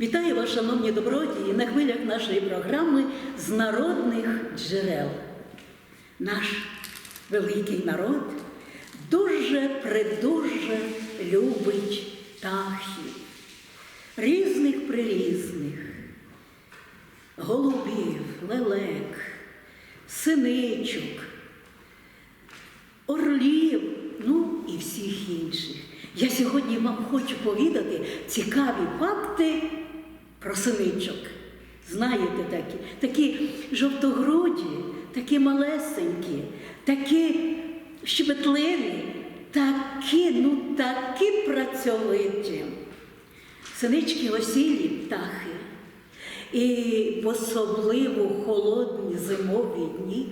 Вітаю вас, шановні добродії, на хвилях нашої програми з народних джерел. Наш великий народ дуже придуже любить птахів, різних прирізних, голубів, лелек, синичок, орлів, ну і всіх інших. Я сьогодні вам хочу повідати цікаві факти про синичок. Знаєте такі, такі жовтогруді, такі малесенькі, такі щебетливі, такі, ну такі працьовиті. Синички осілі птахи. І в особливо холодні зимові дні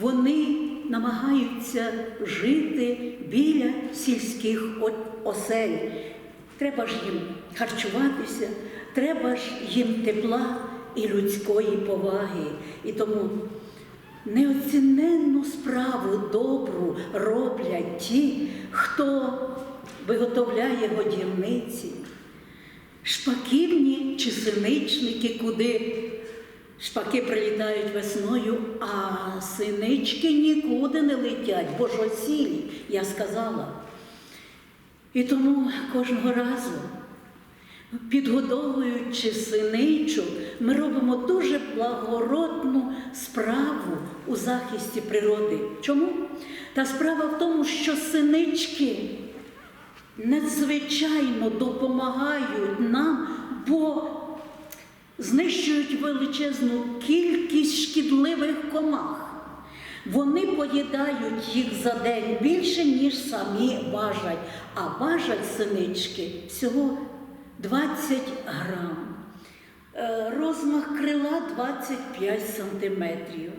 вони намагаються жити біля сільських осель. Треба ж їм харчуватися, треба ж їм тепла і людської поваги. І тому неоціненну справу добру роблять ті, хто виготовляє годівниці, шпаківні чи синичники, куди шпаки прилітають весною, а синички нікуди не летять, бо ж осілі, я сказала. І тому кожного разу, підгодовуючи синичок, ми робимо дуже благородну справу у захисті природи. Чому? Та справа в тому, що синички надзвичайно допомагають нам, бо знищують величезну кількість шкідливих комах. Вони поїдають їх за день більше, ніж самі важать. А важать синички всього 20 грам. Е, Розмах крила 25 сантиметрів.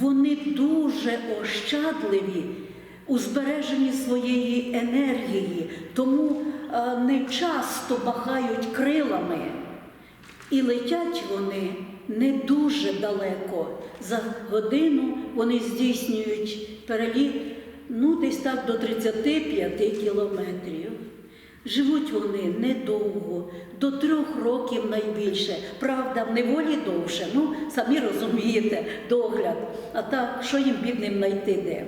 Вони дуже ощадливі у збереженні своєї енергії, тому е, не часто махають крилами. І летять вони не дуже далеко. За годину вони здійснюють переліт ну, десь так до 35 кілометрів. Живуть вони недовго, до трьох років найбільше. Правда, в неволі довше. Ну, самі розумієте, догляд. А так, що їм бідним знайти де?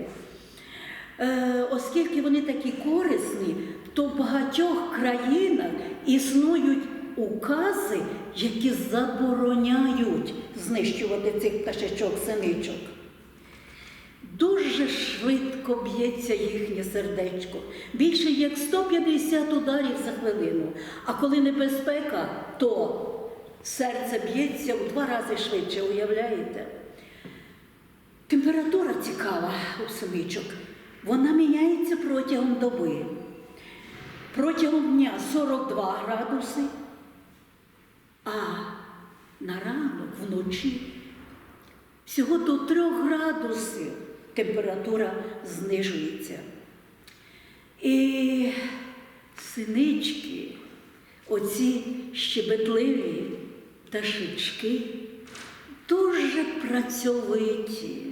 Е, оскільки вони такі корисні, то в багатьох країнах існують укази, які забороняють знищувати цих пташечок синичок. Дуже швидко б'ється їхнє сердечко, більше як 150 ударів за хвилину. А коли небезпека, то серце б'ється у два рази швидше, уявляєте? Температура цікава у синичок. Вона міняється протягом доби. Протягом дня 42 градуси, а на ранок вночі всього до 3 градусів температура знижується. І синички, оці щебетливі пташечки, дуже працьовиті.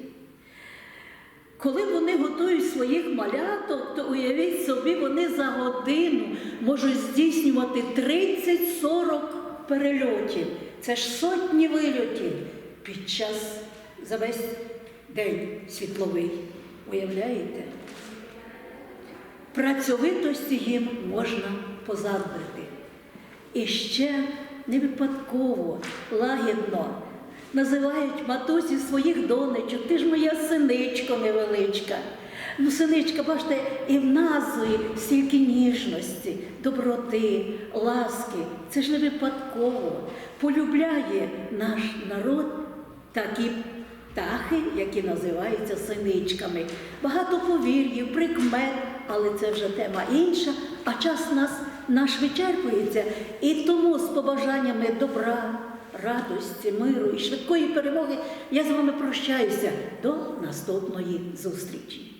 Коли вони готують своїх маляток, то уявіть собі, вони за годину можуть здійснювати 30-40 перельотів. Це ж сотні вильотів під час за весь день світловий. Уявляєте? Працьовитості їм можна позаздрити. І ще не випадково, лагідно називають матусі своїх донечок, ти ж моя синичко невеличка. Ну, синичка, бачите, і в назві стільки ніжності, доброти, ласки. Це ж не випадково. Полюбляє наш народ такі птахи, які називаються синичками. Багато повір'їв, прикмет, але це вже тема інша, а час нас наш вичерпується. І тому з побажаннями добра, радості, миру і швидкої перемоги я з вами прощаюся до наступної зустрічі.